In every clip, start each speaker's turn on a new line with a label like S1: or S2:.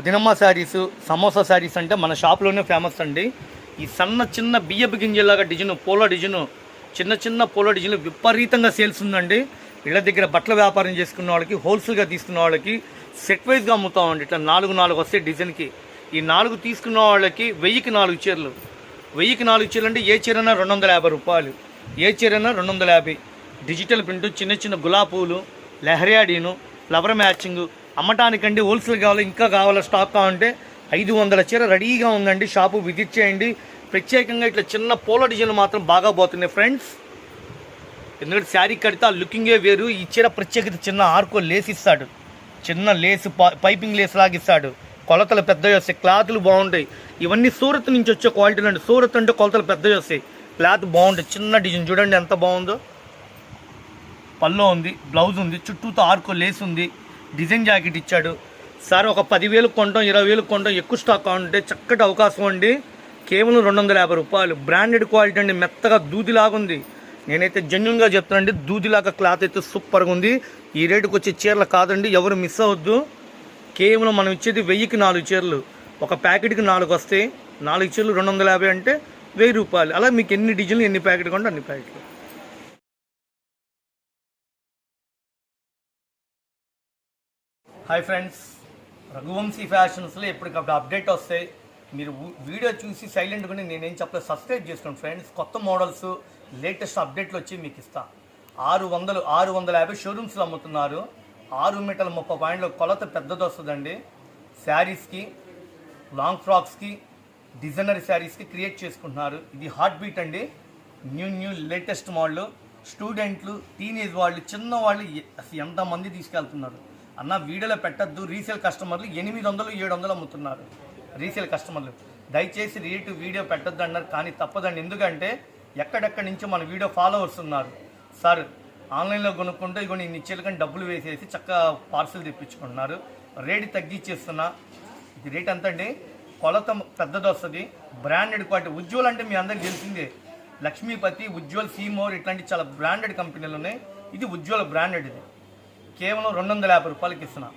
S1: ఉదినమ్మ శారీస్ సమోసా శారీస్ అంటే మన షాప్లోనే ఫేమస్ అండి. ఈ సన్న చిన్న బియ్యపు గింజలాగా డిజైన్ పోలో డిజైన్ చిన్న చిన్న పోలో డిజైన్ విపరీతంగా సేల్స్ ఉందండి. ఇళ్ళ దగ్గర బట్టల వ్యాపారం చేసుకున్న వాళ్ళకి హోల్సేల్గా తీసుకున్న వాళ్ళకి సెట్ వైజ్గా అమ్ముతామండి. ఇట్లా నాలుగు నాలుగు వస్తాయి డిజైన్కి. ఈ నాలుగు తీసుకున్న వాళ్ళకి వెయ్యికి నాలుగు చీరలు. వెయ్యికి నాలుగు చీరలు అంటే ఏ చీరైనా రెండు వందల యాభై రూపాయలు. ఏ చీరైనా రెండు వందల యాభై. డిజిటల్ ప్రింట్ చిన్న చిన్న గులాబీ పూలు లెహరియాడీను ఫ్లవర్ మ్యాచింగ్ అమ్మటానికండి హోల్సేల్ కావాలి ఇంకా కావాలా స్టాక్ కావాలంటే ఐదు వందల చీర రెడీగా ఉందండి షాపు విజిట్ చేయండి. ప్రత్యేకంగా ఇట్లా చిన్న పోలో డిజైన్లు మాత్రం బాగా పోతున్నాయి ఫ్రెండ్స్ ఎందుకంటే శారీ కడితే ఆ లుకింగే వేరు ఈ చీర ప్రత్యేకత చిన్న ఆర్కో లేస్ ఇస్తాడు. చిన్న లేసు పైపింగ్ లేస్ లాగిస్తాడు కొలతలు పెద్దవి వస్తాయి క్లాత్లు బాగుంటాయి. ఇవన్నీ సూరత్ నుంచి వచ్చే క్వాలిటీలు అండి సూరత్ అంటే కొలతలు పెద్దవి వస్తాయి. క్లాత్ బాగుంటాయి చిన్న డిజైన్ చూడండి ఎంత బాగుందో. పల్లో ఉంది బ్లౌజ్ ఉంది చుట్టూతో ఆర్కో లేస్ ఉంది. డిజైన్ జాకెట్ ఇచ్చాడు. సార్ ఒక పదివేలు కొంటాం ఇరవై వేలు కొంటాం ఎక్కువ స్టాక్ ఉంటే చక్కటి అవకాశం అండి. కేవలం రెండు వందల యాభై రూపాయలు. బ్రాండెడ్ క్వాలిటీ అండి మెత్తగా దూదిలాగా ఉంది. నేనైతే జెన్యున్గా చెప్తానండి దూదిలాగా క్లాత్ అయితే సూపర్గా ఉంది. ఈ రేటుకి వచ్చే చీరలు కాదండి ఎవరు మిస్ అవ్వద్దు. కేవలం మనం ఇచ్చేది వెయ్యికి నాలుగు చీరలు. ఒక ప్యాకెట్కి నాలుగు వస్తాయి. నాలుగు చీరలు రెండు వందల యాభై అంటే వెయ్యి రూపాయలు. అలా మీకు ఎన్ని డిజైన్లు ఎన్ని ప్యాకెట్ కొంటే అన్ని ప్యాకెట్లు. హాయ్ ఫ్రెండ్స్ రఘువంశీ ఫ్యాషన్స్లో ఎప్పటికప్పుడు అప్డేట్ వస్తాయి. మీరు వీడియో చూసి సైలెంట్గా నేనేం చెప్పలేదు. సబ్స్క్రైబ్ చేసుకోండి ఫ్రెండ్స్ కొత్త మోడల్స్ లేటెస్ట్ అప్డేట్లు వచ్చి మీకు ఇస్తా. ఆరు వందలు ఆరు వందల యాభై షోరూమ్స్లో అమ్ముతున్నారు. ఆరు మీటర్ల ముప్పై పాయింట్ల కొలత పెద్దది వస్తుందండి. శారీస్కి లాంగ్ ఫ్రాక్స్కి డిజైనర్ శారీస్కి క్రియేట్ చేసుకుంటున్నారు. ఇది హార్ట్ బీట్ అండి. న్యూ న్యూ లేటెస్ట్ మోడల్ స్టూడెంట్లు టీనేజ్ వాళ్ళు చిన్న వాళ్ళు అసలు ఎంతమంది తీసుకెళ్తున్నారు? అన్న వీడియోలో పెట్టద్దు రీసేల్ కస్టమర్లు ఎనిమిది వందలు ఏడు వందలు అమ్ముతున్నారు. రీసేల్ కస్టమర్లు దయచేసి రేటు వీడియో పెట్టద్దు అన్నారు కానీ తప్పదండి. ఎందుకంటే ఎక్కడెక్కడి నుంచో మన వీడియో ఫాలోవర్స్ ఉన్నారు. సార్ ఆన్లైన్లో కొనుక్కుంటే ఇగో ఇన్ని కానీ డబ్బులు వేసేసి చక్కగా పార్సిల్ తెప్పించుకుంటున్నారు. రేటు తగ్గించేస్తున్నా. ఇది రేట్ ఎంత అండి కొలత పెద్దది వస్తుంది. బ్రాండెడ్ క్వాలిటీ ఉజ్వల్ అంటే మీ అందరికి తెలిసిందే. లక్ష్మీపతి ఉజ్వల్ సీమోర్ ఇట్లాంటి చాలా బ్రాండెడ్ కంపెనీలు ఉన్నాయి. ఇది ఉజ్వల్ బ్రాండెడ్ ఇది. కేవలం రెండు వందల యాభై రూపాయలకి ఇస్తున్నా.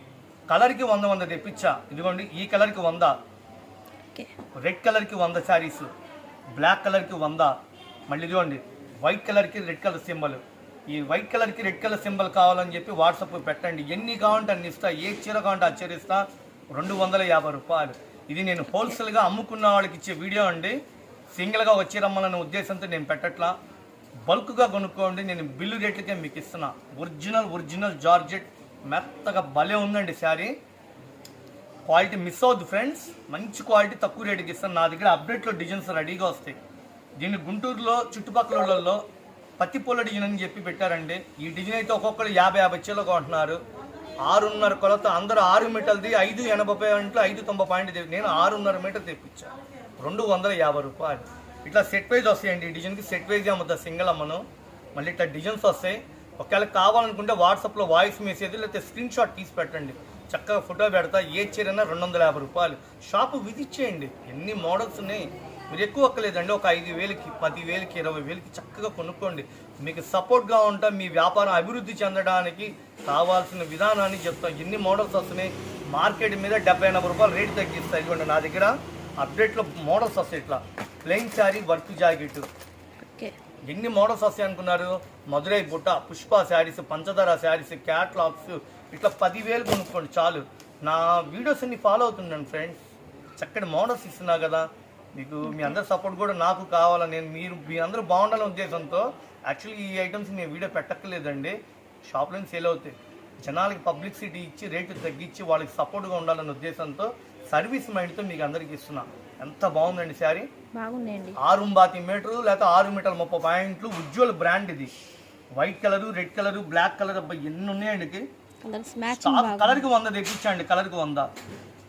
S1: కలర్కి వంద వంద తెప్పించా. ఇదిగోండి ఈ కలర్కి వంద. రెడ్ కలర్కి వంద శారీస్ బ్లాక్ కలర్కి వంద. మళ్ళీ ఇదిగోండి వైట్ కలర్కి రెడ్ కలర్ సింబల్. ఈ వైట్ కలర్కి రెడ్ కలర్ సింబల్ కావాలని చెప్పి వాట్సాప్ పెట్టండి. ఎన్ని కావాలంటే అన్ని ఇస్తా. ఏ చీర కావాలంటే ఆ చీర ఇస్తా. రెండు వందల యాభై రూపాయలు. ఇది నేను హోల్సేల్గా అమ్ముకున్న వాళ్ళకి ఇచ్చే వీడియో అండి. సింగిల్గా ఒక చీర అమ్మాలనే ఉద్దేశంతో నేను పెట్టట్లా. బల్క్గా కొనుక్కోండి. నేను బిల్లు రేట్లకే మీకు ఇస్తున్నా. Original original georgette. మెత్తగా భలే ఉందండి శారీ. క్వాలిటీ మిస్ అవుద్దు ఫ్రెండ్స్. మంచి క్వాలిటీ తక్కువ రేటుకి ఇస్తాను. నా దగ్గర అప్డేట్లో డిజైన్స్ రెడీగా వస్తాయి. దీన్ని గుంటూరులో చుట్టుపక్కల ఊళ్ళల్లో పత్తి పూల డిజైన్ అని చెప్పి పెట్టారండి. ఈ డిజైన్ అయితే ఒక్కొక్కరు యాభై యాభై చీరలు కొంటున్నారు. ఆరున్నర కొలత అందరూ ఆరు మీటర్ది ఐదు ఎనభై పాయింట్లు ఐదు తొంభై పాయింట్ తెప్పి- నేను ఆరున్నర మీటర్ తెప్పించాను రెండు వందల యాభై రూపాయలు. ఇట్లా సెట్ వైజ్ వస్తాయండి. డిజైన్కి సెట్ వైజ్ అమ్ముతా సింగిల్ అమ్మను. మళ్ళీ ఇట్లా డిజైన్స్ వస్తాయి. ఒకవేళ కావాలనుకుంటే వాట్సాప్లో వాయిస్ మెసేజ్ లేకపోతే స్క్రీన్ షాట్ తీసి పెట్టండి. చక్కగా ఫోటో పెడతా. ఏ చీరైనా రెండు వందల యాభై రూపాయలు. షాపు విజిట్ చేయండి ఎన్ని మోడల్స్ ఉన్నాయి? మీరు ఎక్కువ ఒక్కలేదండి. ఒక ఐదు వేలకి పది వేలకి ఇరవై వేలకి చక్కగా కొనుక్కోండి. మీకు సపోర్ట్గా ఉంటా మీ వ్యాపారం అభివృద్ధి చెందడానికి కావాల్సిన విధానాన్ని చెప్తాం. ఎన్ని మోడల్స్ వస్తున్నాయి? మార్కెట్ మీద డెబ్బై ఎనభై రూపాయలు రేటు తగ్గిస్తాయి ఇదిగోండి నా దగ్గర అప్డేట్లో మోడల్స్ వస్తాయి ఇట్లా. Plain sari work jacket.
S2: Okay.
S1: ఎన్ని మోడల్స్ వస్తాయి అనుకున్నారు? మధురై బుట్ట పుష్ప శారీస్ పంచదార శారీస్ క్యాట్లాగ్స్. ఇట్లా పదివేలు కొనుక్కోండి చాలు. నా వీడియోస్ అన్ని ఫాలో అవుతున్నాను ఫ్రెండ్స్ చక్కటి మోడల్స్ ఇస్తున్నా కదా. మీకు మీ అందరి సపోర్ట్ కూడా నాకు కావాలా? నేను మీరు మీ అందరూ బాగుండాలనే ఉద్దేశంతో యాక్చువల్లీ ఈ ఐటమ్స్ నేను వీడియో పెట్టక్కర్లేదండి. షాప్లో సేల్ అవుతాయి. జనాలకి పబ్లిసిటీ ఇచ్చి రేటు తగ్గించి వాళ్ళకి సపోర్ట్గా ఉండాలనే ఉద్దేశంతో సర్వీస్ మైండ్తో మీకు అందరికి ఇస్తున్నా. ఎంత బాగుందండి శారీ?
S2: బాగున్నాయండి.
S1: ఆరు బాతి మీటరు లేకపోతే ఆరు మీటర్ల ముప్పై పాయింట్లు. ఉజ్వల్ బ్రాండ్ ఇది. White colour red colour black colour అబ్బాయి ఎన్ని ఉన్నాయండి కలర్కి వంద తెప్పించండి కలర్కి వంద.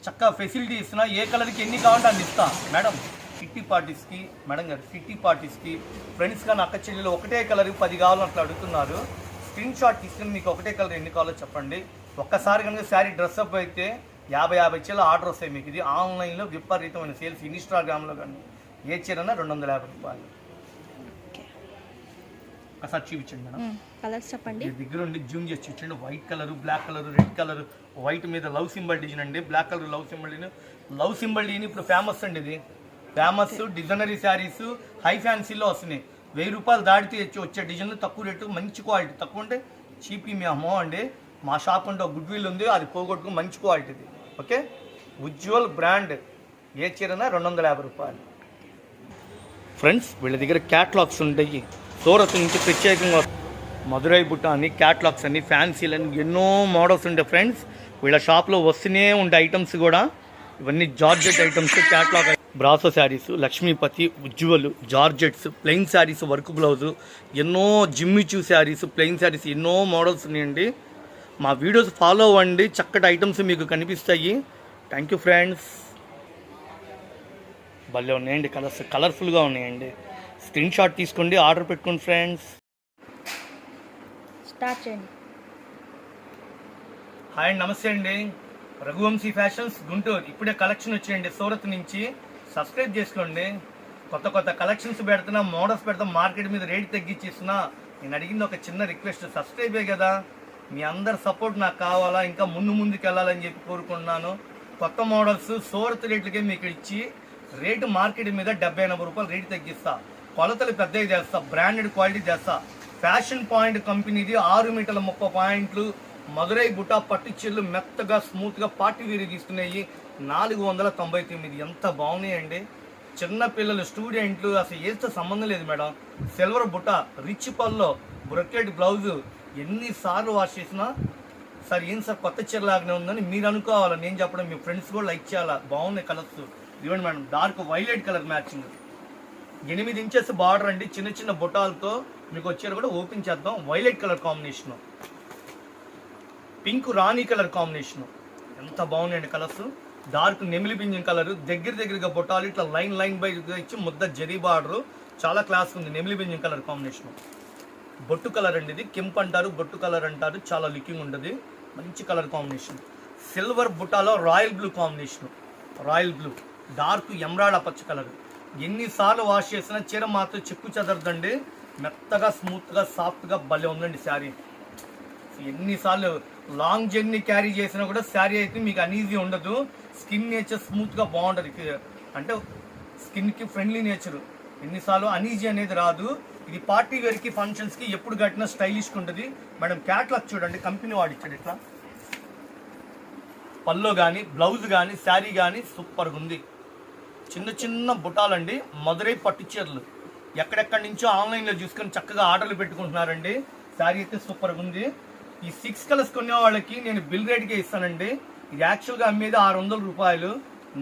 S1: చక్కగా ఫెసిలిటీ ఇస్తున్నా. ఏ కలర్కి ఎన్ని కావాలంటే అన్ని ఇస్తా. మేడం కిట్టి పార్టీస్కి మేడం గారు కిట్టి పార్టీస్కి ఫ్రెండ్స్ కానీ అక్క చెల్లెలు ఒకటే కలర్ పది కావాలని అట్లా అడుగుతున్నారు. స్క్రీన్ షాట్ తీసుకుని మీకు ఒకటే కలర్ ఎన్ని కావాలో చెప్పండి. ఒక్కసారి కనుక శారీ డ్రెస్అప్ అయితే యాభై యాభై చీల ఆర్డర్ వస్తాయి మీకు. ఇది ఆన్లైన్లో విపరీతమైన సేల్స్. ఇన్స్టాగ్రామ్లో కానీ ఏ చీరన్నా రెండు వందల యాభై రూపాయలు. ఒకసారి చూపించండి మేడం.
S2: కలర్స్ చెప్పండి.
S1: మీ దగ్గర ఉండి జూమ్ చేసి చూడండి white colour black colour red colour white మీద లవ్ సింబల్ డిజైన్ అండి. Black colour love symbol design. Love symbol design ఇప్పుడు ఫేమస్ అండి ఇది. ఫేమస్ డిజైనరీ శారీస్ హై ఫ్యాన్సీలో వస్తున్నాయి. వెయ్యి రూపాయలు దాటితే వచ్చి వచ్చే డిజైన్లు తక్కువ రేటు మంచి క్వాలిటీ తక్కువ అంటే చీపీ మీ అమ్మో అండి. మా షాప్ అంటే గుడ్ విల్ ఉంది. అది పోగొట్టుకు మంచి క్వాలిటీది. ఓకే? ఉజ్వల్ బ్రాండ్ ఏ చీరనా? రెండు వందల యాభై రూపాయలు. ఫ్రెండ్స్ వీళ్ళ దగ్గర క్యాట్లాగ్స్ ఉంటాయి. సూరత్ నుంచి ప్రత్యేకంగా మధురై బుట్ట అని క్యాట్లాగ్స్ అని ఫ్యాన్సీలు అని ఎన్నో మోడల్స్ ఉంటాయి ఫ్రెండ్స్. వీళ్ళ షాప్లో వస్తూనే ఉండే ఐటమ్స్ కూడా ఇవన్నీ georgette items catalogue Brasso saris Lakshmipathi Ujwal georgettes plain saris work blouse ఎన్నో Jimmy Choo saris plain saris ఎన్నో మోడల్స్ ఉన్నాయండి. మా వీడియోస్ ఫాలో అవ్వండి. చక్కటి ఐటమ్స్ మీకు కనిపిస్తాయి. థ్యాంక్ యూ ఫ్రెండ్స్ భలే ఉన్నాయండి. కలర్స్ కలర్ఫుల్గా ఉన్నాయండి. స్క్రీన్ షాట్ తీసుకోండి. ఆర్డర్ పెట్టుకోండి ఫ్రెండ్స్
S2: స్టార్ట్ చేయండి.
S1: హాయ్ అండి నమస్తే అండి. రఘువంశీ ఫ్యాషన్స్ గుంటూరు. ఇప్పుడే కలెక్షన్ వచ్చేయండి సూరత్ నుంచి. సబ్స్క్రైబ్ చేసుకోండి. కొత్త కొత్త కలెక్షన్స్ పెడుతున్నా మోడల్స్ పెడతాం మార్కెట్ మీద రేట్ తగ్గించేస్తున్నా. నేను అడిగింది ఒక చిన్న రిక్వెస్ట్ సబ్స్క్రైబే కదా? మీ అందరి సపోర్ట్ నాకు కావాలా? ఇంకా ముందు ముందుకు వెళ్ళాలని చెప్పి కోరుకుంటున్నాను. కొత్త మోడల్స్ సూరత్ రేట్లకే మీకు ఇచ్చి రేటు మార్కెట్ మీద డెబ్బై ఎనభై రూపాయలు రేటు తగ్గిస్తా. కొలతలు పెద్దవి చేస్తా బ్రాండెడ్ క్వాలిటీ చేస్తా. ఫ్యాషన్ పాయింట్ కంపెనీది ఆరు మీటర్ల ముప్పై పాయింట్లు మధురై బుటా పట్టు చీరలు మెత్తగా స్మూత్గా పార్టీ వీరు తీసుకున్నాయి నాలుగు వందల తొంభై తొమ్మిది. ఎంత బాగున్నాయండి. చిన్నపిల్లలు స్టూడెంట్లు అసలు ఏతో సంబంధం లేదు మేడం. సిల్వర్ బుట్ట రిచ్ పల్లో బ్రొకెట్ బ్లౌజు ఎన్నిసార్లు వాష్ చేసినా సార్ ఏం సార్ కొత్త చీర లాగానే ఉందని మీరు అనుకోవాలా? నేను చెప్పడం మీ ఫ్రెండ్స్ కూడా లైక్ చేయాలా? బాగున్నాయి కలర్స్. ఇవ్వండి madam dark violet colour matching. ఎనిమిది ఇంచెస్ బార్డర్ అండి. చిన్న చిన్న బుటాలతో మీకు వచ్చారు కూడా ఓపెన్ చేద్దాం. Violet colour combination. పింక్ రాణి కలర్ కాంబినేషన్. ఎంత బాగున్నాయండి కలర్స్. డార్క్ నెమిలి పింజన్ కలర్. దగ్గర దగ్గరగా బొట్టాలు ఇట్లా లైన్ లైన్ బై ఇచ్చి ముద్ద జరీ బార్డర్. చాలా క్లాస్ ఉంది. నెమిలి పింజన్ కలర్ కాంబినేషన్. బొట్టు కలర్ అండి ఇది. కెంప్ అంటారు బొట్టు కలర్ అంటారు. చాలా లుకింగ్ ఉంటుంది మంచి colour combination. Silver బుట్టాలో royal blue combination. Royal blue. Dark emerald పచ్చ కలర్. ఎన్నిసార్లు వాష్ చేసినా చీర మాత్రం చెక్కు చెదరదండి. మెత్తగా స్మూత్గా సాఫ్ట్గా భలే ఉందండి శారీ. ఎన్నిసార్లు లాంగ్ జర్నీ క్యారీ చేసినా కూడా శారీ అయితే మీకు అనీజీ ఉండదు. స్కిన్ నేచర్ స్మూత్గా బాగుంటుంది. అంటే స్కిన్కి ఫ్రెండ్లీ నేచర్. ఎన్నిసార్లు అనీజీ అనేది రాదు. ఇది పార్టీ వేర్కి ఫంక్షన్స్కి ఎప్పుడు కట్టినా స్టైలిష్గా ఉంటుంది. మేడం క్యాట్లాగ్ చూడండి కంపెనీ వాడిచ్చాడు ఇట్లా పల్లో కానీ బ్లౌజ్ కానీ శారీ కానీ సూపర్గా ఉంది. చిన్న చిన్న బుటాలండి మధురై పట్టు చీరలు ఎక్కడెక్కడి నుంచో ఆన్లైన్లో చూసుకొని చక్కగా ఆర్డర్లు పెట్టుకుంటున్నారండి. శారీ అయితే సూపర్గా ఉంది. ఈ సిక్స్ కలర్స్ కొనే వాళ్ళకి నేను బిల్ రేట్కే ఇస్తానండి. ఇది యాక్చువల్గా అమ్మేది ఆరు వందల రూపాయలు.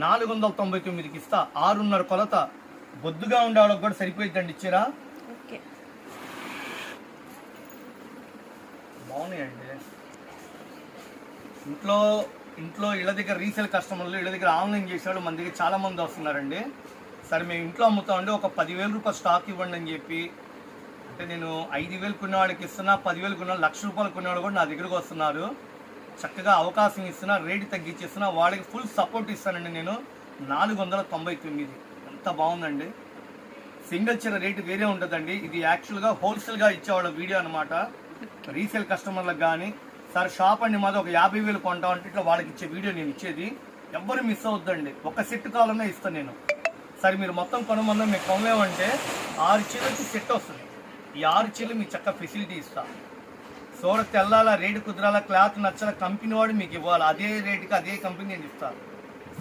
S1: నాలుగు వందల తొంభై తొమ్మిదికి ఇస్తా. ఆరున్నర కొలత. బొద్దుగా ఉండే వాళ్ళకి కూడా సరిపోయిందండి ఇచ్చిరా బాగున్నాయండి. ఇంట్లో ఇంట్లో ఇళ్ళ దగ్గర రీసేల్ కస్టమర్లు ఇళ్ళ దగ్గర ఆన్లైన్ చేసేవాళ్ళు మన దగ్గర చాలామంది వస్తున్నారండి. సరే మేము ఇంట్లో అమ్ముతామండి. ఒక పదివేల రూపాయలు స్టాక్ ఇవ్వండి అని చెప్పి. అంటే నేను ఐదు వేలు కొన్న ఇస్తున్నా పదివేలు కొన్న లక్ష రూపాయలు కొన్న కూడా నా దగ్గరకు వస్తున్నారు. చక్కగా అవకాశం ఇస్తున్నా రేటు తగ్గించేస్తున్నా వాళ్ళకి ఫుల్ సపోర్ట్ ఇస్తానండి నేను. నాలుగు వందల తొంభై తొమ్మిది. ఎంత బాగుందండి. సింగిల్ చీర రేటు వేరే ఉంటుందండి. ఇది యాక్చువల్గా హోల్సేల్గా ఇచ్చేవాళ్ళ వీడియో అనమాట రీసేల్ కస్టమర్లకు కానీ సార్ షాప్ అండి మాది ఒక యాభై వేలు కొంటాం అంటే ఇట్లా వాళ్ళకి ఇచ్చే వీడియో నేను ఇచ్చేది. ఎవ్వరు మిస్ అవుద్దండి ఒక సెట్ కావాలన్నా ఇస్తాను నేను. సరే మీరు మొత్తం కొనమన్నా మీకు కొనలేమంటే ఆరు చీరలకి సెట్ వస్తుంది. ఈ ఆరు చీరలు మీకు చక్క ఫెసిలిటీ ఇస్తా. సోర తెల్లాలా రేటు కుదరాల క్లాత్ నచ్చాల కంపెనీ వాడు మీకు ఇవ్వాలి. అదే రేటుకి అదే కంపెనీ నేను ఇస్తాను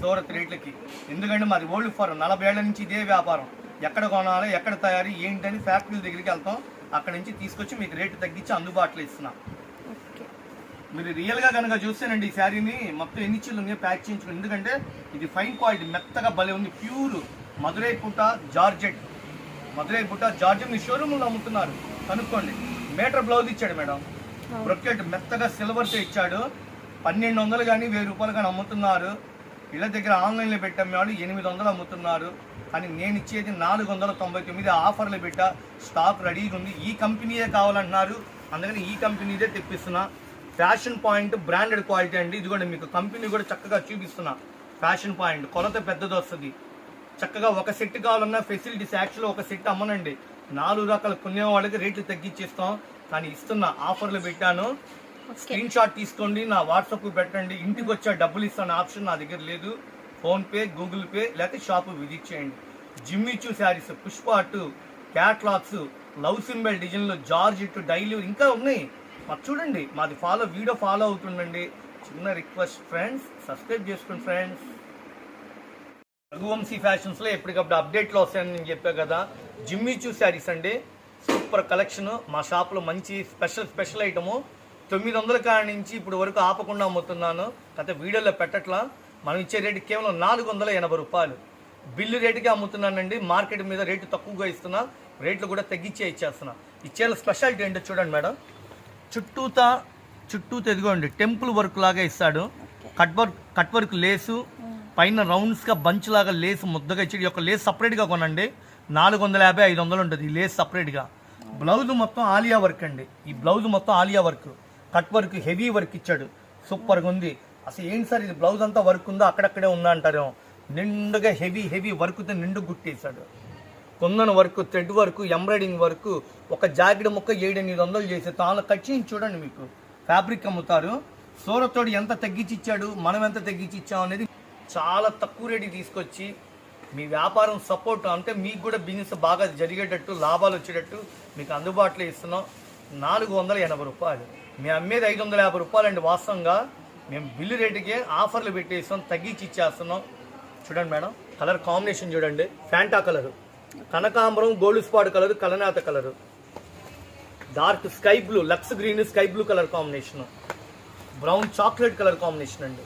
S1: సూరత్ రేట్లకి. ఎందుకంటే మాది ఓల్డ్ ఫారం. నలభై ఏళ్ళ నుంచి ఇదే వ్యాపారం. ఎక్కడ కొనాలి ఎక్కడ తయారీ ఏంటని ఫ్యాక్టరీల దగ్గరికి వెళ్తాం. అక్కడ నుంచి తీసుకొచ్చి మీకు రేటు తగ్గించి అందుబాటులో ఇస్తున్నాం. మీరు రియల్గా కనుక చూస్తేనండి ఈ శారీని మొత్తం ఎన్ని చీరలు ఉన్నాయో ప్యాక్ చేయించుకుని. ఎందుకంటే ఇది ఫైన్ క్వాలిటీ మెత్తగా భలే ఉంది. ప్యూర్ మధురై పుట్ట జార్జెట్. మధురై పుట్ట జార్జెట్. మీ షోరూంలో అమ్ముతున్నారు. కనుక్కోండి. మీటర్ బ్లౌజ్ ఇచ్చాడు మేడం. బ్రొకెట్ మెత్తగా సిల్వర్తో ఇచ్చాడు. పన్నెండు వందలు కానీ వెయ్యి రూపాయలు కానీ అమ్ముతున్నారు. ఇళ్ళ దగ్గర ఆన్లైన్లో పెట్టాడు ఎనిమిది వందలు అమ్ముతున్నారు. కానీ నేను ఇచ్చేది నాలుగు వందల తొంభై తొమ్మిది ఆఫర్లు పెట్టా స్టాక్ రెడీగా ఉంది. ఈ కంపెనీయే కావాలంటున్నారు. అందుకని ఈ కంపెనీదే తెప్పిస్తున్నా. ఫ్యాషన్ పాయింట్ బ్రాండెడ్ క్వాలిటీ అండి. ఇది కూడా మీకు కంపెనీ కూడా చక్కగా చూపిస్తున్నా. ఫ్యాషన్ పాయింట్ కొలత పెద్దది వస్తుంది. చక్కగా ఒక సెట్ కావాలన్నా ఫెసిలిటీస్ యాక్చువల్ ఒక సెట్ అమ్మనండి. నాలుగు రకాల కొనే వాళ్ళకి రేట్లు తగ్గించేస్తాం. కానీ ఇస్తున్న ఆఫర్లు పెట్టాను. స్క్రీన్ షాట్ తీసుకోండి. నా వాట్సాప్ పెట్టండి. ఇంటికి వచ్చా డబ్బులు ఇస్తాను. ఆప్షన్ నా దగ్గర లేదు. ఫోన్పే గూగుల్ పే లేకపోతే షాపు విజిట్ చేయండి జిమ్మిచూ శారీస్ పుష్ప అటు క్యాట్లాగ్స్ లవ్ సింబల్ డిజైన్లు జార్జ్ ఇటు డైలీ ఇంకా ఉన్నాయి. మరి చూడండి మాది ఫాలో వీడియో ఫాలో అవుతుండండి. చిన్న రిక్వెస్ట్ ఫ్రెండ్స్ సబ్స్క్రైబ్ చేసుకోండి ఫ్రెండ్స్. రఘువంశీ ఫ్యాషన్స్లో ఎప్పటికప్పుడు అప్డేట్లు వస్తాయని నేను చెప్పా కదా. జిమ్మిచూ శారీస్ అండి. Super collection. మా షాప్లో మంచి స్పెషల్ స్పెషల్ ఐటము. తొమ్మిది వందల కాడ నుంచి ఇప్పుడు వరకు ఆపకుండా అమ్ముతున్నాను. అయితే వీడియోలో పెట్టట్లా. మనం ఇచ్చే రేటు కేవలం నాలుగు వందల ఎనభై రూపాయలు. బిల్లు రేటుకి అమ్ముతున్నానండి. మార్కెట్ మీద రేటు తక్కువగా ఇస్తున్నా. రేట్లు కూడా తగ్గించే ఇచ్చేస్తున్నా. ఇచ్చేలా స్పెషాలిటీ ఏంటో చూడండి మేడం. చుట్టూతా చుట్టూ తెదిగోండి టెంపుల్ వర్క్ లాగా ఇస్తాడు. Cut work cut work lace. పైన రౌండ్స్గా బంచ్ లాగా లేసు ముద్దగా ఇచ్చాడు ఈ యొక్క లేస్ సపరేట్గా కొనండి. నాలుగు వందల యాభై ఐదు వందలు ఉంటుంది ఈ లేస్ సపరేట్గా బ్లౌజ్ మొత్తం ఆలియా వర్క్ అండి. ఈ బ్లౌజ్ మొత్తం Alia work. Cut work heavy work ఇచ్చాడు. సూపర్గా ఉంది. అసలు ఏంటి సార్ ఇది బ్లౌజ్ అంతా వర్క్ ఉందో? అక్కడక్కడే ఉందా అంటారేమో. నిండుగా హెవీ హెవీ వర్క్తో నిండు గుట్టేశాడు కుందన work thread work embroidering work ఒక జాకెట్ ముక్క ఏడు ఎనిమిది వందలు చేసే తాను కట్ చూడండి మీకు. ఫ్యాబ్రిక్ అమ్ముతారు. సూరత్తోడు ఎంత తగ్గించి ఇచ్చాడు? మనం ఎంత తగ్గించి ఇచ్చాం అనేది చాలా తక్కువ రేటుకి తీసుకొచ్చి మీ వ్యాపారం సపోర్ట్ అంటే మీకు కూడా బిజినెస్ బాగా జరిగేటట్టు లాభాలు వచ్చేటట్టు మీకు అందుబాటులో ఇస్తున్నాం. నాలుగు వందల ఎనభై రూపాయలు. మీ అమ్మేది ఐదు వందల యాభై రూపాయలు అండి వాస్తవంగా. మేము బిల్లు రేటుకే ఆఫర్లు పెట్టేస్తాం తగ్గించి ఇచ్చేస్తున్నాం. చూడండి మేడం కలర్ కాంబినేషన్ చూడండి. ఫ్యాంటా కలర్ కనకాంబరం Gold Spot colour కలనాథ colour. Dark sky blue Lux green sky blue colour combination. Brown chocolate colour combination అండి.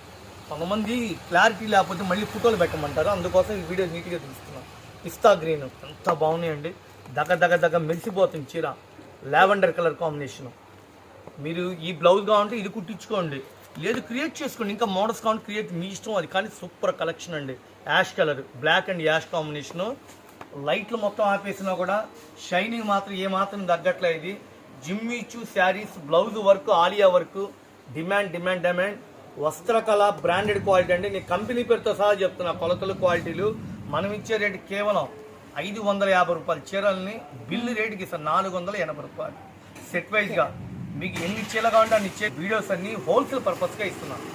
S1: కొంతమంది క్లారిటీ లేకపోతే మళ్ళీ ఫోటోలు పెట్టమంటారు. అందుకోసం ఈ వీడియో నీట్గా తీసుకున్నాం పిస్తా గ్రీన్ అంత బాగున్నాయండి. దగ దగ దగ మెరిసిపోతుంది చీర. Lavender colour combination. మీరు ఈ బ్లౌజ్ కావాలంటే ఇది కుట్టించుకోండి. లేదు క్రియేట్ చేసుకోండి. ఇంకా మోడల్స్ కావాలి క్రియేట్ మీ ఇష్టం అది. కానీ సూపర్ కలెక్షన్ అండి. Ash colour. Black and ash combination లైట్లు మొత్తం ఆపేసినా కూడా షైనింగ్ మాత్రం ఏ మాత్రం తగ్గట్లే ఇది. Jimmy Choo saris blouse work Alia work demand demand demand Vastrakala branded quality అండి. నేను కంపెనీ పేరుతో సహా చెప్తున్నా. కొలతలు క్వాలిటీలు మనం ఇచ్చే రేటు కేవలం ఐదు వందల యాభై రూపాయల. చీరల్ని బిల్లు రేటుకి ఇస్తాను నాలుగు వందల ఎనభై రూపాయలు. సెట్ వైజ్గా మీకు ఎన్ని ఇచ్చేలా కావాలంటే అన్ని ఇచ్చే వీడియోస్ అన్ని హోల్సేల్ పర్పస్గా ఇస్తున్నాను.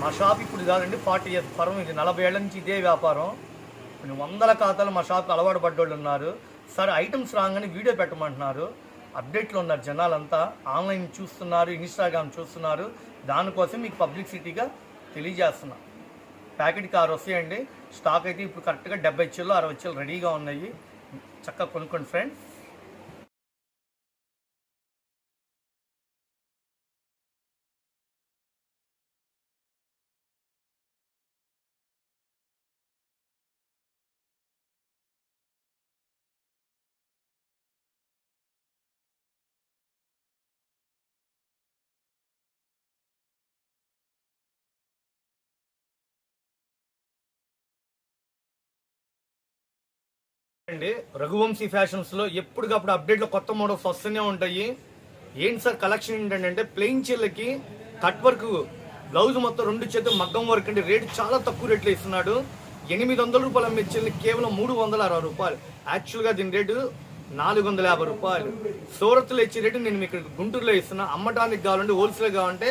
S1: మా షాప్ ఇప్పుడు కాదండి ఫార్టీ ఇయర్స్ పరం ఇది నలభై ఏళ్ళ నుంచి ఇదే వ్యాపారం. కొన్ని వందల ఖాతాలు మా షాప్కి అలవాటు పడ్డోళ్ళు ఉన్నారు. సార్ ఐటమ్స్ రాగానే వీడియో పెట్టమంటున్నారు. అప్డేట్లో ఉన్నారు జనాలంతా. ఆన్లైన్ చూస్తున్నారు ఇన్స్టాగ్రామ్ చూస్తున్నారు. దానికోసం మీకు పబ్లిసిటీగా తెలియజేస్తున్నా. ప్యాకెట్ కారు వస్తాయండి. స్టాక్ అయితే ఇప్పుడు కరెక్ట్గా డెబ్బై చెల్లు అరవై చెల్లు రెడీగా ఉన్నాయి. చక్కగా కొనుక్కోండి ఫ్రెండ్స్ అండి రఘువంశీ ఫ్యాషన్స్లో ఎప్పటికప్పుడు అప్డేట్లో కొత్త మోడల్స్ వస్తూనే ఉంటాయి. ఏంటి సార్ కలెక్షన్ ఏంటంటే ప్లెయిన్ చీరలకి కట్ వర్క్ బ్లౌజ్ మొత్తం రెండు చేతులు మగ్గం వర్క్ అండి రేటు చాలా తక్కువ రేట్లో ఇస్తున్నాడు. ఎనిమిది వందల రూపాయలు అమ్మే చీరలు కేవలం మూడు వందల అరవై రూపాయలు. యాక్చువల్గా దీని రేటు నాలుగు వందల యాభై రూపాయలు. సూరత్లో ఇచ్చే రేటు నేను మీకు గుంటూరులో ఇస్తున్నా. అమ్మటానికి కావాలంటే హోల్సేల్ కావాలంటే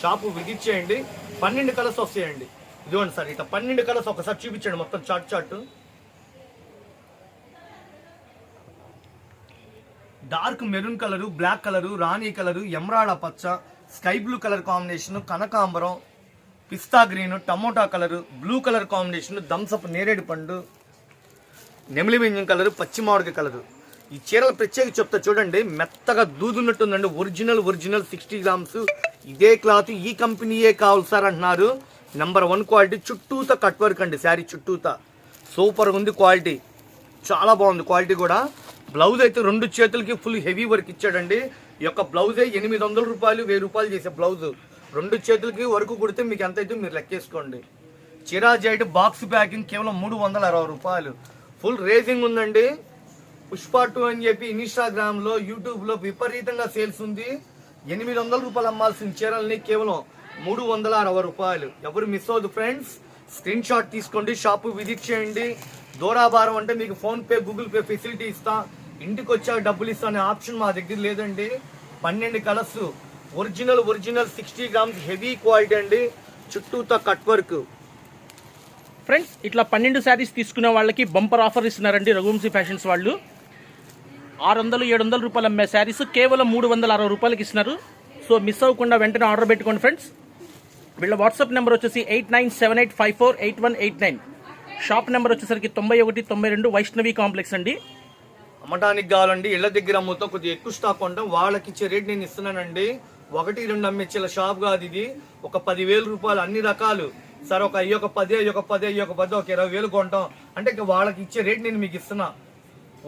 S1: షాపు విజిట్ చేయండి. పన్నెండు కలర్స్ వస్తాయండి. ఇదిగోండి సార్ ఇట్లా పన్నెండు కలర్స్ ఒకసారి చూపించండి మొత్తం చాట్ chat dark maroon colour black colour రాణి కలరు ఎమ్రాడ పచ్చ స్కై బ్లూ కలర్ కాంబినేషన్ కనకాంబరం పిస్తా green tomato colour blue colour combination Thums Up నేరేడు పండు నెమిలి మింజం కలరు పచ్చి కలరు. ఈ చీరలు ప్రత్యేక చెప్తా చూడండి మెత్తగా దూదున్నట్టుందండి ఒరిజినల్ ఒరిజినల్ సిక్స్టీ గ్రామ్స్. ఇదే క్లాత్ ఈ కంపెనీయే కావాలి సార్ అంటున్నారు. నెంబర్ వన్ క్వాలిటీ చుట్టూత కట్ వర్క్ అండి శారీ చుట్టూత. సూపర్ ఉంది క్వాలిటీ. చాలా బాగుంది క్వాలిటీ కూడా. బ్లౌజ్ అయితే రెండు చేతులకి ఫుల్ హెవీ వర్క్ ఇచ్చాడండి. ఈ యొక్క బ్లౌజే ఎనిమిది వందల రూపాయలు వెయ్యి రూపాయలు చేసే బ్లౌజ్. రెండు చేతులకి వర్క్ కుడితే మీకు ఎంత అయితే మీరు లెక్కేసుకోండి. చిరా జైట్ బాక్స్ ప్యాకింగ్ కేవలం మూడు వందల అరవై రూపాయలు. ఫుల్ రేసింగ్ ఉందండి. పుష్ప టూ అని చెప్పి ఇన్స్టాగ్రామ్లో యూట్యూబ్లో విపరీతంగా సేల్స్ ఉంది. ఎనిమిది వందల రూపాయలు అమ్మాల్సిన చీరల్ని కేవలం మూడు వందల అరవై రూపాయలు. ఎవరు మిస్ అవ్వదు ఫ్రెండ్స్ స్క్రీన్ షాట్ తీసుకోండి షాపు విజిట్ చేయండి. దూరాభారం అంటే మీకు ఫోన్పే గూగుల్ పే ఫెసిలిటీ ఇస్తాను ఇంటికి వచ్చాక డబ్బులు ఇస్తానే ఆప్షన్ మా దగ్గర లేదండి. పన్నెండు colours. Original original sixty grams heavy quality అండి. చుట్టూతో కట్ వర్క్.
S3: ఫ్రెండ్స్ ఇట్లా పన్నెండు శారీస్ తీసుకునే వాళ్ళకి బంపర్ ఆఫర్ ఇస్తున్నారండి రఘువంశీ ఫ్యాషన్స్ వాళ్ళు. ఆరు వందలు ఏడు వందల రూపాయలు అమ్మే శారీస్ కేవలం మూడు వందల అరవై రూపాయలకి ఇస్తున్నారు. సో మిస్ అవ్వకుండా వెంటనే ఆర్డర్ పెట్టుకోండి ఫ్రెండ్స్. వీళ్ళ వాట్సాప్ నెంబర్ వచ్చేసి eight nine seven eight five four eight one eight nine. Shop number వచ్చేసరికి తొంభై ఒకటి తొంభై రెండు వైష్ణవి కాంప్లెక్స్ అండి.
S1: అమ్మటానికి కావాలండి ఇళ్ళ దగ్గర అమ్ముతాం కొద్దిగా ఎక్కువ స్టాక్ ఉంటాం వాళ్ళకి ఇచ్చే రేట్ నేను ఇస్తున్నానండి. ఒకటి రెండు అమ్మించేల షాప్ కాదు ఇది. ఒక పదివేల రూపాయలు అన్ని రకాలు. సరే ఒక అయ్యి ఒక పది అయ్యి ఒక పది అయ్యి ఒక పది ఒక ఇరవై వేలు కొంటాం. అంటే ఇక వాళ్ళకి ఇచ్చే రేట్ నేను మీకు ఇస్తున్నా.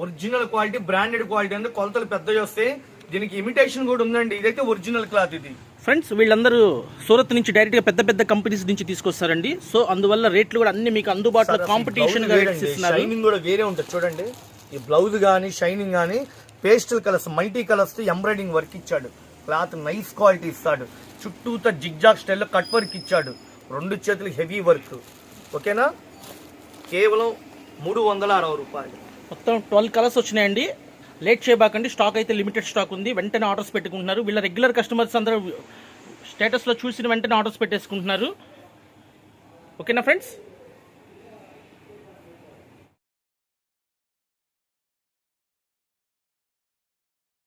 S1: ఒరిజినల్ క్వాలిటీ బ్రాండెడ్ క్వాలిటీ అంటే కొలతలు పెద్దవి వస్తాయి దీనికి ఇమిటేషన్ కూడా ఉందండి. ఇదైతే ఒరిజినల్ క్లాత్ ఇది.
S3: ఫ్రెండ్స్ వీళ్ళందరూ సూరత్ నుంచి డైరెక్ట్గా పెద్ద పెద్ద కంపెనీస్ నుంచి తీసుకొస్తారండి. సో అందువల్ల రేట్లు కూడా అన్ని మీకు అందుబాటులో కాంపిటీషన్గా ఇస్తున్నారు
S1: కూడా వేరే ఉంటుంది. చూడండి. ఈ బ్లౌజ్ కానీ షైనింగ్ కానీ pastel colours multi colours embroidering work ఇచ్చాడు. క్లాత్ నైస్ క్వాలిటీ ఇస్తాడు. చుట్టూతో జిగ్జాగ్ స్టైల్లో కట్ వర్క్ ఇచ్చాడు. రెండు చేతులు హెవీ వర్క్. ఓకేనా? కేవలం మూడు వందల అరవై రూపాయలు.
S3: మొత్తం ట్వెల్వ్ కలర్స్ వచ్చినాయండి. లేట్ చేయబాకండి. స్టాక్ అయితే లిమిటెడ్ స్టాక్ ఉంది. వెంటనే ఆర్డర్స్ పెట్టుకుంటున్నారు. వీళ్ళ రెగ్యులర్ కస్టమర్స్ అందరూ స్టేటస్లో చూసిన వెంటనే ఆర్డర్స్ పెట్టేసుకుంటున్నారు. ఓకేనా ఫ్రెండ్స్?